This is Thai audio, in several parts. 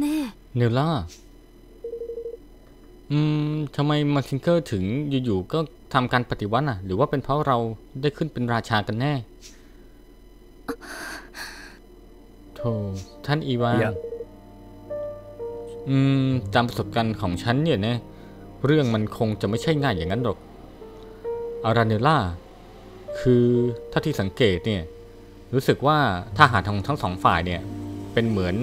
แน่ เนล่า อืมทำไมมาซิงเกอร์ถึงอยู่ๆก็ทำการปฏิวัติอะ หรือว่าเป็นเพราะเราได้ขึ้นเป็นราชากันแน่โธ่ท่านอีวาน อืมตามประสบการณ์ของฉันเนี่ยนะ เรื่องมันคงจะไม่ใช่ง่ายอย่างนั้นหรอกอาราเนล่า คือถ้าที่สังเกตเนี่ย รู้สึกว่าทหารของทั้งสองฝ่ายเนี่ย เป็นเหมือน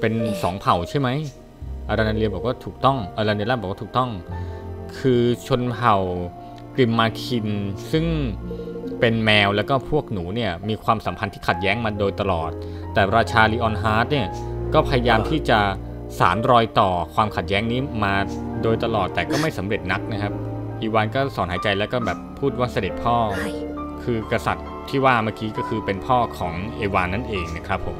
เป็นสองเผ่าใช่ไหมอาราเนเลียบอกว่าถูกต้องอาราเนล่าบอกว่าถูกต้อง คือชนเผ่ากริมมาคินซึ่งเป็นแมวแล้วก็พวกหนูเนี่ยมีความสัมพันธ์ที่ขัดแย้งมาโดยตลอด แต่ราชาลีออนฮาร์ดเนี่ยก็พยายามที่จะสารรอยต่อความขัดแย้งนี้มาโดยตลอดแต่ก็ไม่สำเร็จนักนะครับ อีวานก็สอนหายใจแล้วก็แบบพูดว่าเสด็จพ่อはいคือกษัตริย์ที่ว่าเมื่อกี้ก็คือเป็นพ่อของเอวานนั่นเองนะครับผม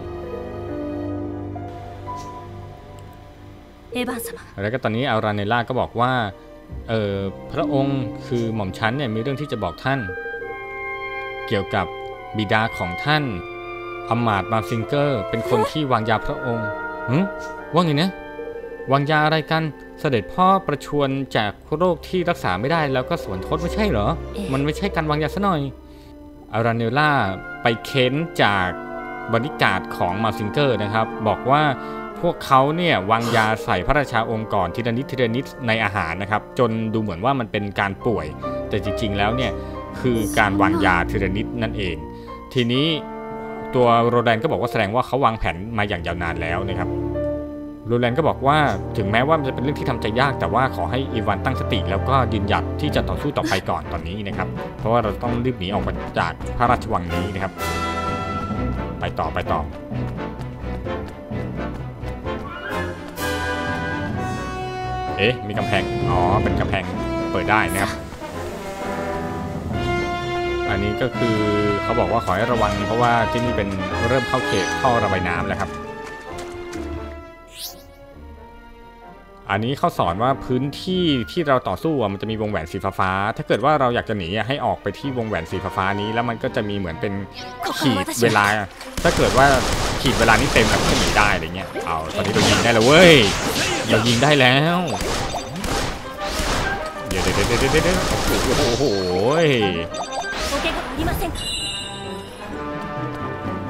เอวานสมาแล้วก็ตอนนี้อาราเนล่าก็บอกว่าเออพระองค์คือหม่อมชั้นเนี่ยมีเรื่องที่จะบอกท่าน เกี่ยวกับบิดาของท่านอมาตมาซิงเกอร์ เป็นคนที่วางยาพระองค์หืว่าไงนะวางยาอะไรกันเสด็จพ่อประชวนจากโรคที่รักษาไม่ได้แล้วก็สวนทษไม่ใช่เหรอ มันไม่ใช่การวางยาซะหน่อยอาราเนล่าไปเค้นจากบริการของมาซิงเกอร์นะครับ บอกว่า วกเขาเนี่ยวางยาใส่พระราชาองค์ก่อนทีละนิดทีละนิดในอาหารนะครับ จนดูเหมือนว่ามันเป็นการป่วย แต่จริง ๆ แล้วเนี่ยคือการวางยาทีละนิดนั่นเอง ทีนี้ตัวโรแดนก็บอกว่าแสดงว่าเขาวางแผนมาอย่างยาวนานแล้วนะครับโรแดนก็บอกว่าถึงแม้ว่ามันจะเป็นเรื่องที่ทำใจยาก แต่ว่าขอให้อีวานตั้งสติ แล้วก็ยืนหยัดที่จะต่อสู้ต่อไปก่อนตอนนี้นะครับ เพราะว่าเราต้องรีบหนีออกมาจากพระราชวังนี้นะครับ ไปต่อไปต่อ เอ๊ะ มีกำแพง อ๋อ เป็นกำแพงเปิดได้นะครับ อันนี้ก็คือเขาบอกว่าขอให้ระวังเพราะว่าที่นี่เป็นเริ่มเข้าเขตท่อระบายน้ำแล้วครับ อันนี้เขาสอนว่าพื้นที่ที่เราต่อสู้อะมันจะมีวงแหวนสีฟ้า ถ้าเกิดว่าเราอยากจะหนีอะให้ออกไปที่วงแหวนสีฟ้านี้ แล้วมันก็จะมีเหมือนเป็นขีดเวลา ถ้าเกิดว่าขีดเวลานี้เต็มแล้วก็หนีได้อะไรเงี้ย เอาตอนนี้เรายิงได้แล้วเว้ย เรายิงได้แล้วเดี๋ยวเดี๋ยวเดี๋ยวเดี๋ยวโอ้โห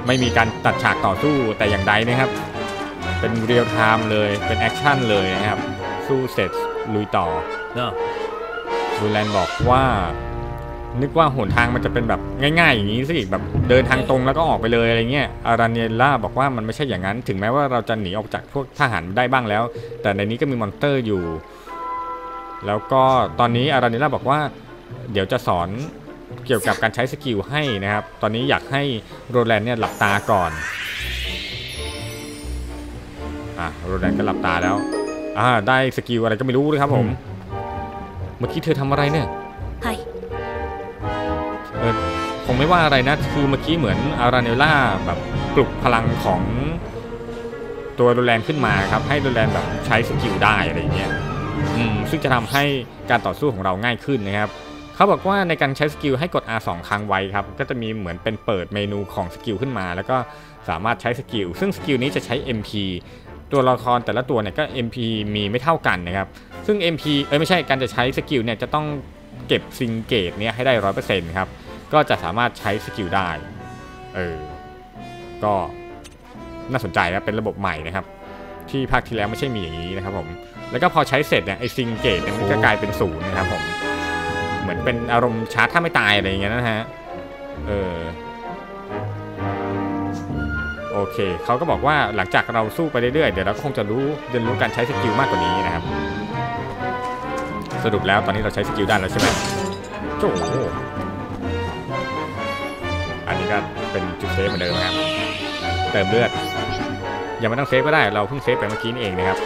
ไม่มีการตัดฉากต่อสู้แต่อย่างใดนะครับ เป็นเรียลไทม์เลยเป็นแอคชั่นเลยนะครับ สู้เสร็จลุยต่อเนาะบูแลนบอกว่า นึกว่าหนทางมันจะเป็นแบบง่าย ๆ อย่างนี้สิแบบเดินทางตรงแล้วก็ออกไปเลยอะไรเงี้ยอาราเนล่าบอกว่ามันไม่ใช่อย่างนั้น ถึงแม้ว่าเราจะหนีออกจากพวกทหารได้บ้างแล้ว แต่ในนี้ก็มีมอนสเตอร์อยู่ แล้วก็ตอนนี้อาราเนล่าบอกว่า เดี๋ยวจะสอนเกี่ยวกับการใช้สกิลให้นะครับ ตอนนี้อยากให้โรแลนด์เนี่ยหลับตาก่อนอะโรแลนด์ก็หลับตาแล้วอ่าได้สกิลอะไรก็ไม่รู้เลยครับผม เมื่อกี้เธอทำอะไรเนี่ย งไม่ว่าอะไรนะ คือเมื่อกี้เหมือนอาราเนล่าแบบปลุกพลังของตัวโรแลนด์ขึ้นมาครับ ให้โรแลนด์แบบใช้สกิลได้อะไรเงี้ยอืมซึ่งจะทำให้การต่อสู้ของเราง่ายขึ้นนะครับเขาบอกว่าในการใช้สกิลให้กด R2 ครั้งไว้ครับ ก็จะมีเหมือนเป็นเปิดเมนูของสกิลขึ้นมา แล้วก็สามารถใช้สกิลซึ่งสกิลนี้จะใช้ MP ตัวละครแต่ละตัวเนี่ยก็ MP มีไม่เท่ากันนะครับ ซึ่ง MP เอ้ยไม่ใช่การจะใช้สกิลเนี่ยจะต้องเก็บซิงเกตเนี่ยให้ได้ร้อยเปอร์เซ็นต์ครับ ก็จะสามารถใช้สกิลได้ เออ ก็น่าสนใจนะเป็นระบบใหม่นะครับ ที่ภาคที่แล้วไม่ใช่มีอย่างนี้นะครับผม แล้วก็พอใช้เสร็จเนี่ยไอซิงเกตเนี่ยมันก็กลายเป็นศูนย์นะครับผม เหมือนเป็นอารมณ์ชาร์จถ้าไม่ตายอะไรอย่างเงี้ยนะฮะ เออ โอเค เขาก็บอกว่าหลังจากเราสู้ไปเรื่อยๆ เดี๋ยวเราก็คงจะรู้เรียนรู้การใช้สกิลมากกว่านี้นะครับ สรุปแล้วตอนนี้เราใช้สกิลได้แล้วใช่ไหมโจ้ ก็เป็นจุดเซฟเหมือนเดิมนะครับ เติมเลือด ยังไม่ต้องเซฟก็ได้ เราเพิ่งเซฟไปเมื่อกี้นี่เองนะครับ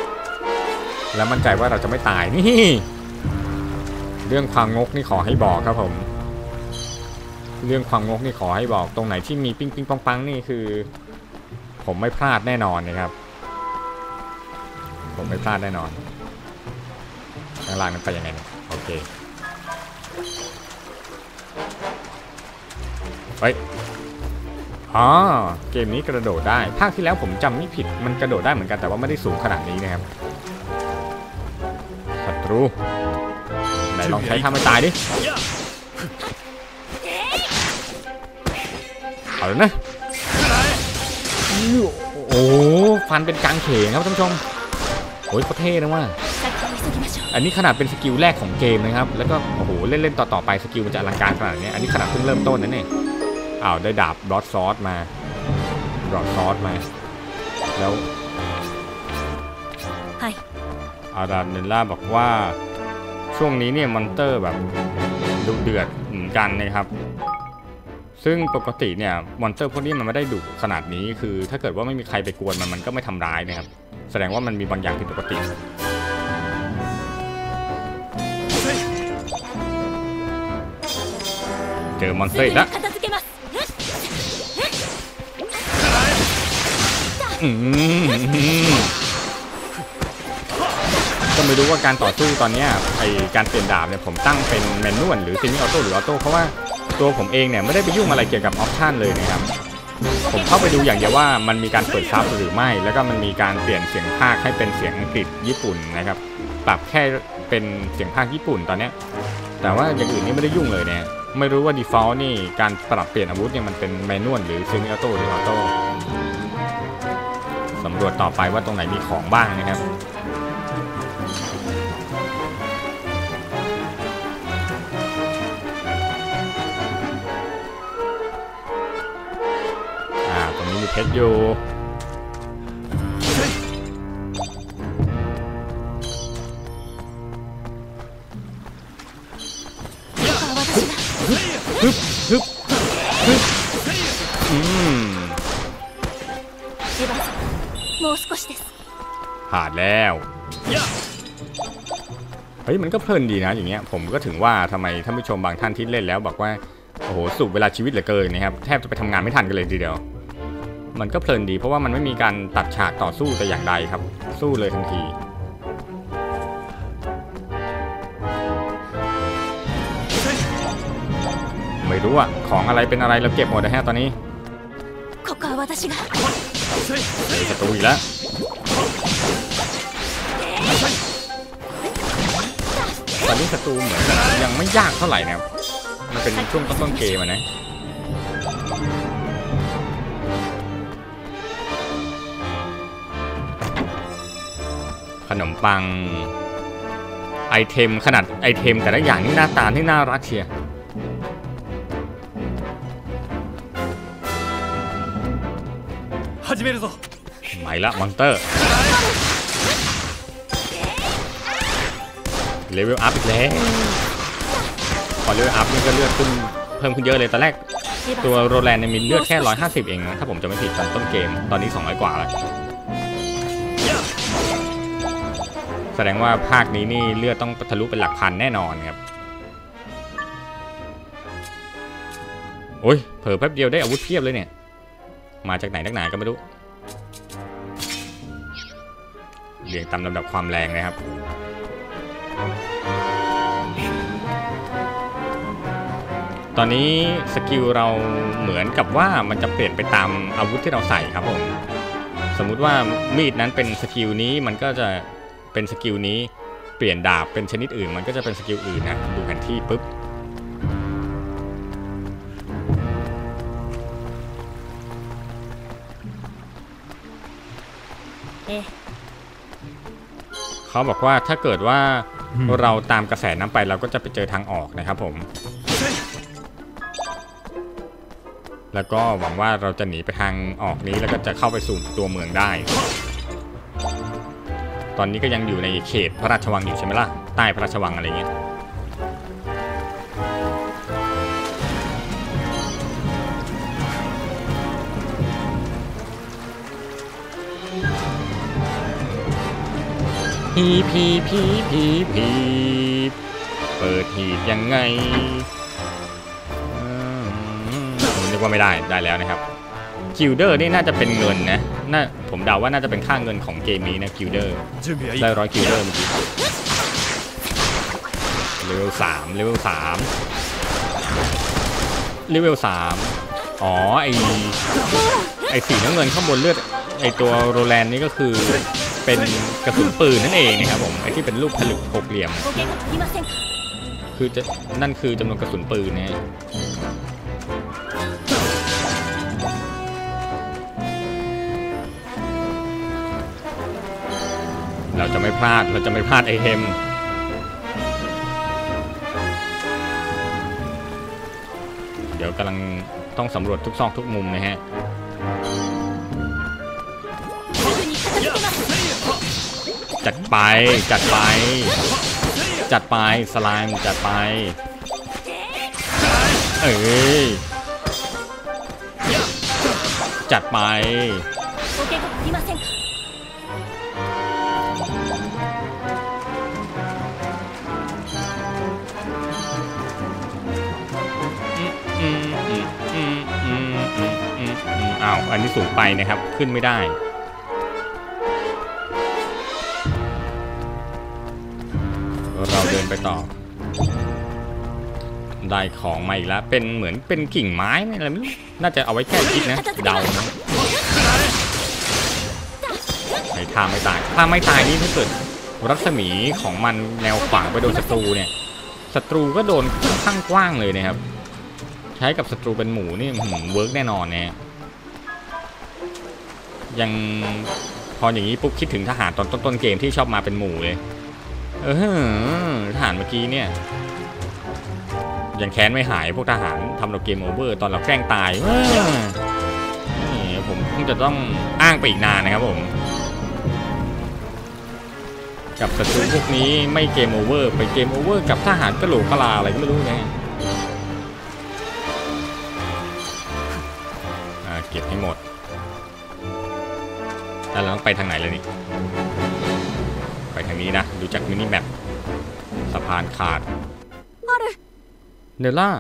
แล้วมั่นใจว่าเราจะไม่ตายนี่ เรื่องความงกนี่ขอให้บอกครับผม เรื่องความงกนี่ขอให้บอก ตรงไหนที่มีปิ้งปิ้งปังปังนี่คือ ผมไม่พลาดแน่นอนนะครับ ผมไม่พลาดแน่นอนข้างล่างนั้นไปยังไงเนี่ยโอเค เฮ้ย อ๋อเกมนี้กระโดดได้ ภาคที่แล้วผมจำไม่ผิด มันกระโดดได้เหมือนกันแต่ว่าไม่ได้สูงขนาดนี้นะครับศัตรูไหนลองใช้ทำาไม่ตายดิ เอาเลยนะ โอ้ฟันเป็นกลางเขนครับท่านผู้ชมโอ้ยเขาเท่นะว่าอันนี้ขนาดเป็นสกิลแรกของเกมนะครับ แล้วก็โอ้โหเล่นๆต่อๆไปสกิลมันจะอลังการขนาดนี้ อันนี้ขนาดเพิ่งเริ่มต้นนะเนี่ย อ้าวได้ดาบรอดซอสมารอดซอสมา แล้วอาราเนล่าบอกว่าช่วงนี้เนี่ยมอนเตอร์แบบดุเดือดเหมือนกันนะครับ ซึ่งปกติเนี่ยมอนเตอร์พวกนี้มันไม่ได้ดุขนาดนี้คือ ถ้าเกิดว่าไม่มีใครไปกวนมันมันก็ไม่ทำร้ายนะครับ แสดงว่ามันมีบางอย่างผิดปกติเจอมอนเตอร์แล้ว ก็ไม่รู้ว่าการต่อสู้ตอนนี้ไอการเปลี่ยนดาบเนี่ยผมตั้งเป็นแมนนวลหรือซิมิออโต้หรือออโต้เพราะว่าตัวผมเองเนี่ยไม่ได้ไปยุ่งอะไรเกี่ยวกับออปชันเลยนะครับ ผมเข้าไปดูอย่างเดียวว่ามันมีการเปิดซับหรือไม่ แล้วก็มันมีการเปลี่ยนเสียงภาคให้เป็นเสียงอังกฤษญี่ปุ่นนะครับ ปรับแค่เป็นเสียงภาคญี่ปุ่นตอนนี้ แต่ว่าอย่างอื่นนี่ไม่ได้ยุ่งเลยเนี่ยไม่รู้ว่า default นี่การปรับเปลี่ยนอาวุธเนี่ยมันเป็นแมนนวลหรือซิมิออโต้หรือออโต้ำรวจต่อไปว่าตรงไหนมีของบ้างนะครับตรงนี้มีเพชรอยู่ฮึบฮึบฮึบอืม もう少しです ผ่านแล้ว เฮ้ย มันก็เพลินดีนะอย่างเงี้ย ผมก็ถึงว่าทำไมท่านผู้ชมบางท่านที่เล่นแล้วบอกว่า โอ้โห สุกเวลาชีวิตเหลือเกินนะครับ แทบจะไปทำงานไม่ทันกันเลยทีเดียว มันก็เพลินดีเพราะว่ามันไม่มีการตัดฉากต่อสู้แต่อย่างใดครับ สู้เลยทันที ไม่รู้อะของอะไรเป็นอะไรเราเก็บหมดนะฮะตอนนี้ ここは私が ศัตรูอีกแล้วตอนนี้ศัตรูเหมือนยังไม่ยากเท่าไหร่นะครับมันเป็นช่วงต้นเกมนะขนมปังไอเทมขนาดไอเทมแต่ละอย่างนี่หน้าตาที่น่ารักเชียร์ ไม่ละมอนเตอร์เลเวลอัพอีกแล้วพอเลเวลอัพนี่ก็เลือดขึ้นเพิ่มขึ้นเยอะเลยตอนแรกตัวโรแลนด์มีเลือดแค่ 150 เองนะถ้าผมจะไม่ผิดตอนต้นเกมตอนนี้ 200 กว่าแล้วแสดงว่าภาคนี้นี่เลือดต้องทะลุเป็นหลักพันแน่นอนครับโอ้ยเผลอแป๊บเดียวได้อาวุธเพียบเลยเนี่ย มาจากไหนนักหนาก็ไม่รู้เรียงตามลำดับความแรงนะครับ ตอนนี้สกิลเราเหมือนกับว่ามันจะเปลี่ยนไปตามอาวุธที่เราใส่ครับผม สมมุติว่ามีดนั้นเป็นสกิลนี้มันก็จะเป็นสกิลนี้ เปลี่ยนดาบเป็นชนิดอื่น มันก็จะเป็นสกิลอื่นนะ ดูแผนที่ปุ๊บ เขาบอกว่าถ้าเกิดว่าเราตามกระแสน้ำไปเราก็จะไปเจอทางออกนะครับผม แล้วก็หวังว่าเราจะหนีไปทางออกนี้แล้วก็จะเข้าไปสู่ตัวเมืองได้ ตอนนี้ก็ยังอยู่ในเขตพระราชวังอยู่ใช่ไหมล่ะ ใต้พระราชวังอะไรเงี้ย ผีผีผีผีผีเปิดหีบยังไงนึกว่าไม่ได้ได้แล้วนะครับกิลเดอร์นี่น่าจะเป็นเงินนะน่าผมเดาว่าน่าจะเป็นค่าเงินของเกมนี้นะกิลเดอร์ได้ร้อยกิลเดอร์เมื่อกี้เลเวลสามเลเวลสามเลเวลสามอ๋อไอไอสีน้ำเงินข้างบนเลือดไอตัวโรแลนด์นี่ก็คือ เป็นกระสุนปืนนั่นเองนะครับผมไอที่เป็นรูปผลึกหกเหลี่ยม คือจะนั่นคือจำนวนกระสุนปืนนะเราจะไม่พลาดเราจะไม่พลาดไอเทมเดี๋ยวกำลังต้องสำรวจทุกซอกทุกมุมนะฮะ จัดไป จัดไป จัดไปสลางจัดไป เอ้ย จัดไป อ้าว อันนี้สูงไปนะครับ ขึ้นไม่ได้ เราเดินไปต่อ ได้ของมาอีกแล้ว เป็นเหมือนเป็นกิ่งไม้ไหมอะไรไม่รู้น่าจะเอาไว้แก้คิดนะ เดานะไอ้ท่าไม่ตายท่าไม่ตายนี่ถ้าเกิดรัศมีของมันแนวขวางไปโดนศัตรูเนี่ย ศัตรูก็โดนค่อนข้างกว้างเลยนะครับ ใช้กับศัตรูเป็นหมูนี่หืมเวิร์กแน่นอนเนี่ยยังพออย่างนี้ปุ๊บคิดถึงทหารตอนต้นๆเกมที่ชอบมาเป็นหมูเลย เออทหารเมื่อกี้เนี่ย ยังแค้นไม่หายพวกทหารทำเราเกมโอเวอร์ตอนเราแกล้งตายเว้ยนี่ผมคงจะต้องอ้างไปอีกนานนะครับผม กับศัตรูพวกนี้ไม่เกมโอเวอร์ไปเกมโอเวอร์กับทหารกระโหลกกะลาอะไรก็ไม่รู้นะอ่เก็บให้หมดแล้วเราต้องไปทางไหนแล้วนี่ ไปทางนี้นะ จากมินิแมปสะพานขาดเดล่า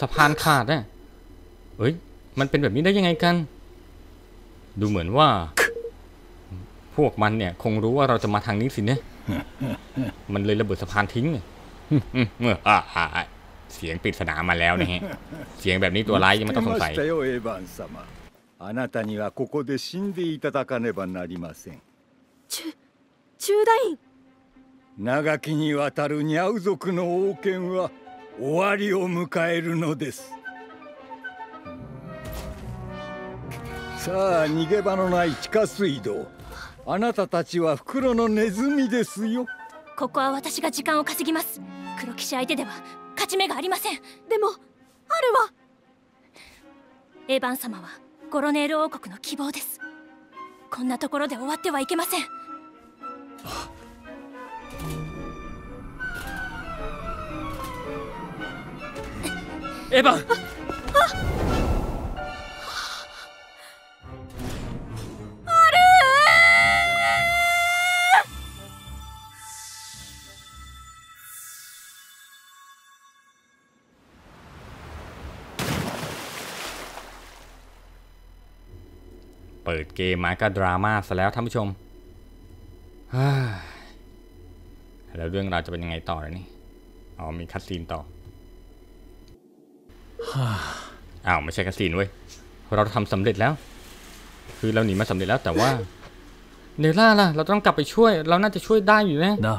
สะพานขาดนะเอ้ย มันเป็นแบบนี้ได้ยังไงกัน ดูเหมือนว่า พวกมันเนี่ย คงรู้ว่าเราจะมาทางนี้สินะมันเลยระเบิดสะพานทิ้งเมื่อเสียงปิดสนามมาแล้วนะฮะ เสียงแบบนี้ตัวร้ายยังไม่ต้องสงสัยあなたにはここで死んでいただかねばなりません。中、中大員長きにわたるニャウ族の王権は終わりを迎えるのです。さあ逃げ場のない地下水道。あなたたちは袋のネズミですよ。ここは私が時間を稼ぎます。黒騎士相手では勝ち目がありません。でもあるわエヴァン様はゴロネール王国の希望です。こんなところで終わってはいけません。エヴァンเปิดเกมมาก็ดราม่าซะแล้วท่านผู้ชมฮ่าแล้วเรื่องราวจะเป็นยังไงต่อเลยนี่ อ๋อมีคัดซีนต่อ อ้าวไม่ใช่คาสิโนเว้ยเราทำสำเร็จแล้ว คือเราหนีมาสำเร็จแล้วแต่ว่าเนล่าล่ะ เราต้องกลับไปช่วย เราน่าจะช่วยได้อยู่นะな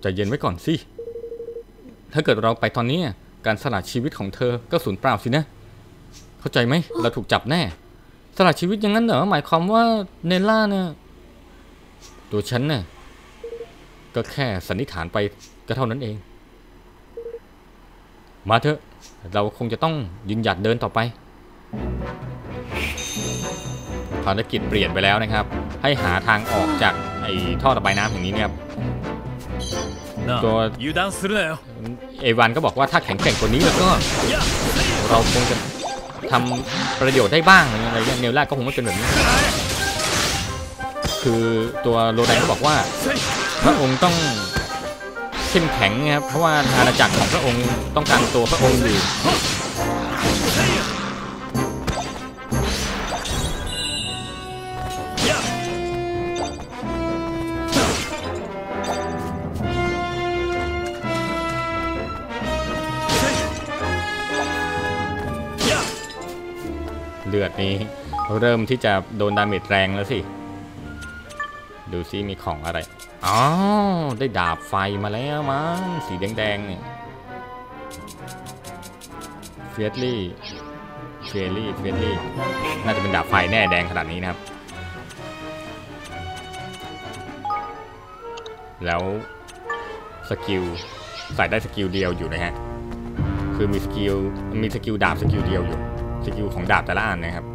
ใจเย็นไว้ก่อนสิถ้าเกิดเราไปตอนนี้การสละชีวิตของเธอก็สูญเปล่าสินะ เข้าใจไหมเราถูกจับแน่ สละชีวิตอย่างนั้นเหรอหมายความว่าเนล่าเนี่ยตัวฉันน่ะก็แค่สันนิษฐานไปก็เท่านั้นเอง มาเถอะ เราคงจะต้องยืนหยัดเดินต่อไป ภารกิจเปลี่ยนไปแล้วนะครับ ให้หาทางออกจากไอ้ท่อระบายน้ำอย่งนี้เนี่ยตัวเอวานก็บอกว่าถ้าแข็งแกร่งกว่านี้แล้วก็ เราคงจะทำประโยชน์ได้บ้างอะไรเงี้ยเนลล่าก็คงไม่เป็นแบบนี้ คือตัวโรดัก็บอกว่าพระองค์ต้อง เข้มแข็งนะครับ เพราะว่าอาณาจักรของพระองค์ต้องการตัวพระองค์อยู่ฟลือดนี้เริ่มที่จะโดนดาเมจแรงแล้วสิ ดูซิมีของอะไร อ๋อ ได้ดาบไฟมาแล้วมั้งสีแดงๆเนี่ยเฟียลี่เฟียรี่เฟียรี่น่าจะเป็นดาบไฟแน่แดงขนาดนี้นะครับ แล้วสกิลใส่ได้สกิลเดียวอยู่นะฮะ คือมีสกิลมีสกิลดาบสกิลเดียวอยู่ สกิลของดาบแต่ละอันนะครับ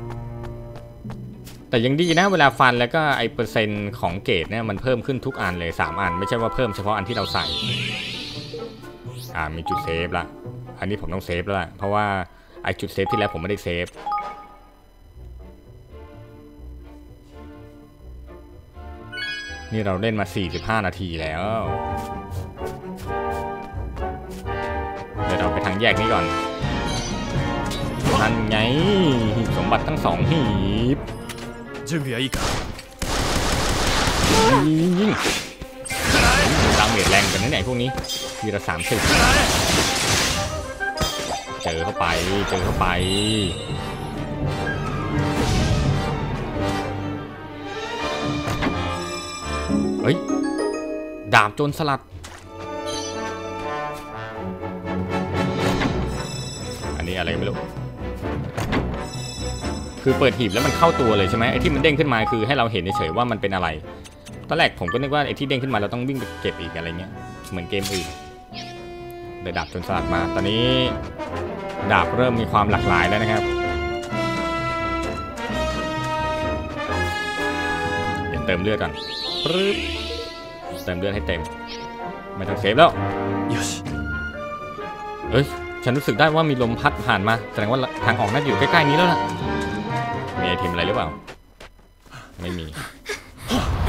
แต่ยังดีนะเวลาฟันแล้วก็ไอเปอร์เซ็นต์ของเกรดเนี่ยมันเพิ่มขึ้นทุกอันเลย 3 อัน ไม่ใช่ว่าเพิ่มเฉพาะอันที่เราใส่ อ่ามีจุดเซฟละ อันนี้ผมต้องเซฟแล้วล่ะเพราะว่าไอจุดเซฟที่แล้วผมไม่ได้เซฟนี่เราเล่นมา 45 นาทีแล้ว เดี๋ยวเราไปทางแยกนี้ก่อนนั่นไงหีบสมบัติทั้งสองหีบ 準備はいいか ยิงยิงดาเมจแรงกันนะเนี่ยไอ้พวกนี้ทีละสามสิบเจอเข้าไป เจอเข้าไป เฮ้ย ดาบโจรสลัด อันนี้อะไรไม่รู้ คือเปิดหีบแล้วมันเข้าตัวเลยใช่ไหมไอ้ที่มันเด้งขึ้นมาคือให้เราเห็นเฉยๆว่ามันเป็นอะไร ตอนแรกผมก็นึกว่าไอ้ที่เด้งขึ้นมาเราต้องวิ่งไปเก็บอีกอะไรเงี้ย เหมือนเกมอื่นได้ดาบจนสลัดมา ตอนนี้ดาบเริ่มมีความหลากหลายแล้วนะครับเดี๋ยวเติมเลือดก่อนปึ๊บเติมเลือดให้เต็ม ไม่ต้องเซฟแล้วเอ้ย ฉันรู้สึกได้ว่ามีลมพัดผ่านมา แสดงว่าทางออกน่าจะอยู่ใกล้ๆนี้แล้วล่ะ มีไอเทมอะไรหรือเปล่า ไม่มี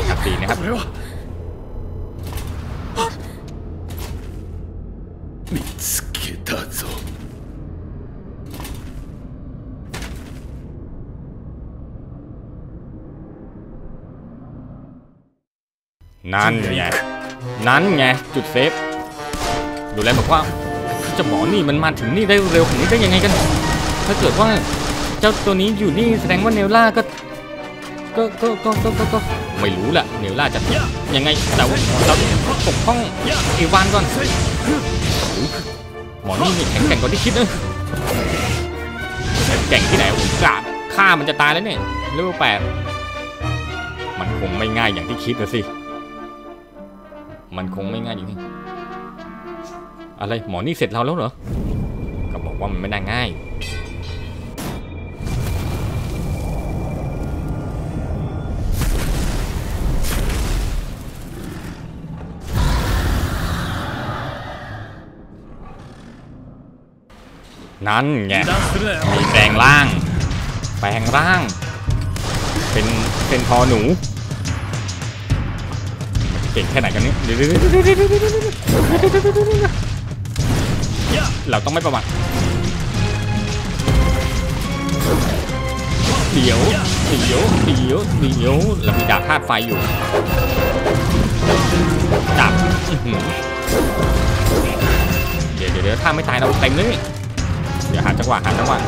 ขับสีนะครับมิสเกตาโนั่นไง นั่นไง จุดเซฟ ดูแลบอกว่าเจ้าหมอนี่มันมาถึงนี่ได้เร็วขนาดนี้ได้ยังไงกัน ถ้าเกิดว่า เจ้าตัวนี้อยู่นี่แสดงว่าเนลล่าก็ก็ก็ก็ก็ก็ก็ไม่รู้แหละเนลล่าจะยังไงแต่ว่าเราปกป้องอีวานก่อนหมอนี่นี่แข็งแกร่งกว่าที่คิดนะแข็งแกร่งที่ไหนผมกราบฆ่ามันจะตายแล้วเนี่ยเรื่องแปดมันคงไม่ง่ายอย่างที่คิดนะสิ มันคงไม่ง่ายอย่างนี้อะไรหมอนี่เสร็จเราแล้วเหรอ ก็บอกว่ามันไม่น่าง่าย นั่นไงมีแปลงร่าง แปลงร่าง เป็นเป็นพอหนู เก่งแค่ไหนกันเนี่ยเราต้องไม่ประมาทเดี๋ยวเดี๋ยวเดี๋ยวเดี๋ยวเรามีดาบธาตุไฟอยู่ดาบเดี๋ยวเดี๋ยวถ้าไม่ตายเราเต็มเลย เดี๋ยวหาจังหวะหาจังหวะ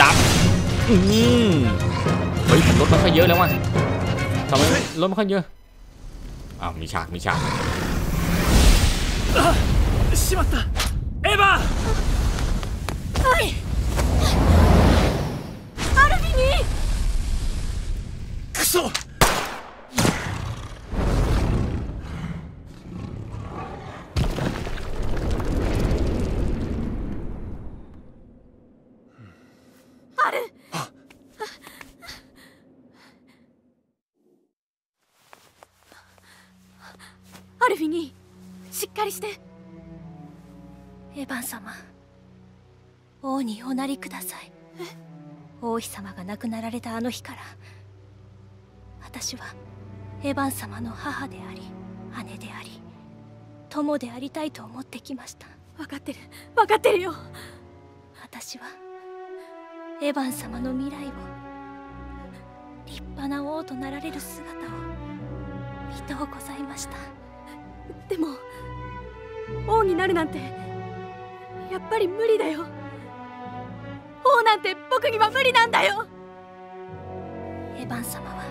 ดับอืมเฮ้ยรถมันค่อยเยอะแล้ววะทำไมรถมันค่อยเยอะอ้าวมีฉากมีฉากชิมัตตาเอวาเฮ้อาร์บินีクソアルフィニーしっかりして。エヴァン様王におなりください。王妃様が亡くなられたあの日から私はエヴァン様の母であり姉であり友でありたいと思ってきました。分かってる。分かってるよ。私はエヴァン様の未来を立派な王となられる姿を見とうございましたでも王になるなんてやっぱり無理だよ。王なんて僕には無理なんだよ。エヴァン様は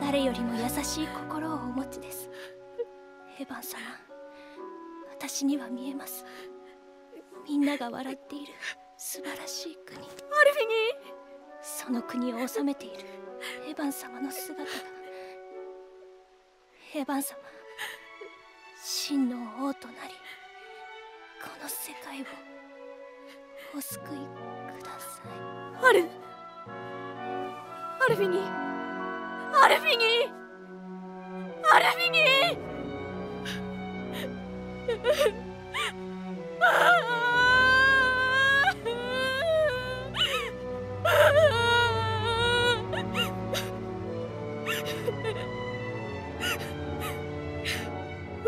誰よりも優しい心をお持ちです。エヴァン様私には見えます。みんなが笑っている素晴らしい国。アルフィニ？ーその国を治めているエヴァン様の姿がエヴァン様真の王となりこの世界をお救いください。アルアルフィニーアルフィニーアルフィニ。ー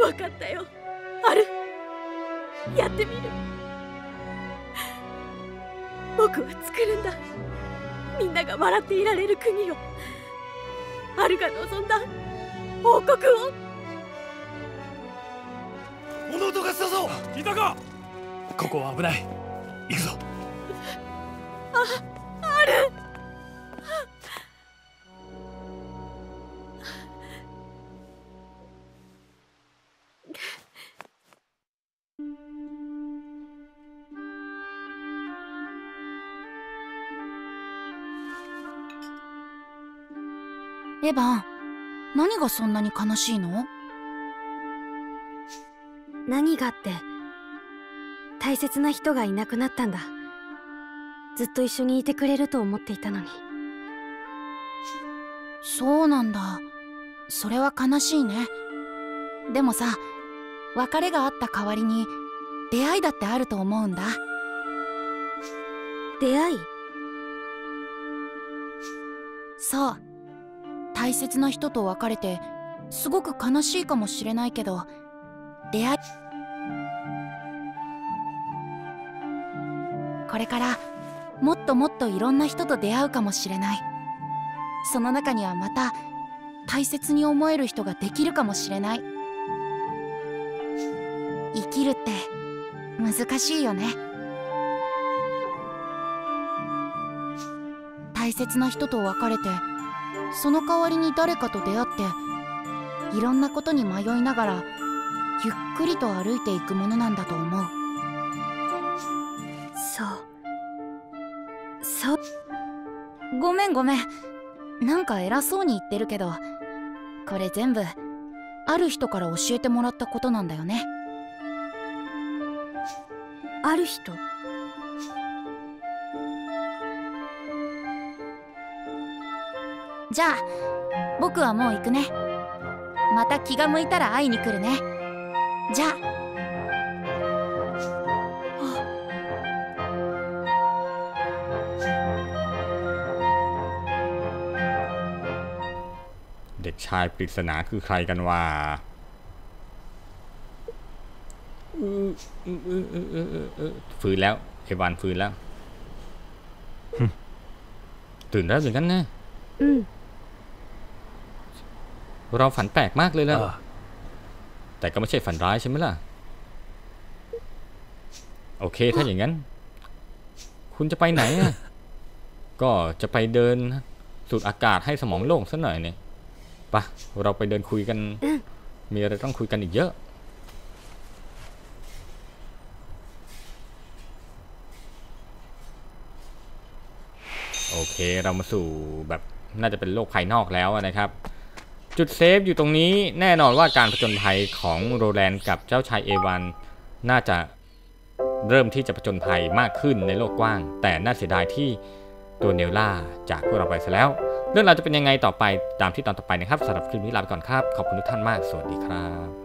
わかったよ。アルやってみる。僕は作るんだ。みんなが笑っていられる国を。アルが望んだ。王国を。物音がしたぞ。聞いたか。ここは危ない。行くぞ。アエヴァン何がそんなに悲しいの？何がって大切な人がいなくなったんだ。ずっと一緒にいてくれると思っていたのに。そうなんだ。それは悲しいね。でもさ別れがあった代わりに出会いだってあると思うんだ。出会い？そう大切な人と別れてすごく悲しいかもしれないけど出会いこれからもっともっといろんな人と出会うかもしれない。その中にはまた大切に思える人ができるかもしれない。生きるって難しいよね。大切な人と別れてその代わりに誰かと出会っていろんなことに迷いながらゆっくりと歩いていくものなんだと思う。そう。そう。ごめんごめん。なんか偉そうに言ってるけどこれ全部ある人から教えてもらったことなんだよね。ある人？じゃあ僕はもう行くねまた気が向いたら会いに来るねじゃあเด็กชายปริศนาคือใครกันวะอื้ออื้ออื้ออื้ออื้ออื้ออื้อฟื้นแล้ว เอวานฟื้นแล้วหึตื่นแล้วเหมือนกันนะ うん เราฝันแปลกมากเลยนะああแต่ก็ไม่ใช่ฝันร้ายใช่ไหมล่ะ โอเคถ้าอย่างนั้น คุณจะไปไหนอะ ก็จะไปเดินสูดอากาศให้สมองโล่งสักหน่อยเนี่ยไปะเราไปเดินคุยกัน มีอะไรต้องคุยกันอีกเยอะ โอเคเรามาสู่แบบน่าจะเป็นโลกภายนอกแล้วนะครับ จุดเซฟอยู่ตรงนี้แน่นอนว่าการผจญภัยของโรแลนด์กับเจ้าชายเอวานน่าจะเริ่มที่จะผจญภัยมากขึ้นในโลกกว้าง แต่น่าเสียดายที่ตัวเนลล่าจากพวกเราไปซะแล้ว เรื่องราวจะเป็นยังไงต่อไปตามที่ตอนต่อไปนะครับสำหรับคลิปนี้ลาไปก่อนครับ ขอบคุณทุกท่านมาก สวัสดีครับ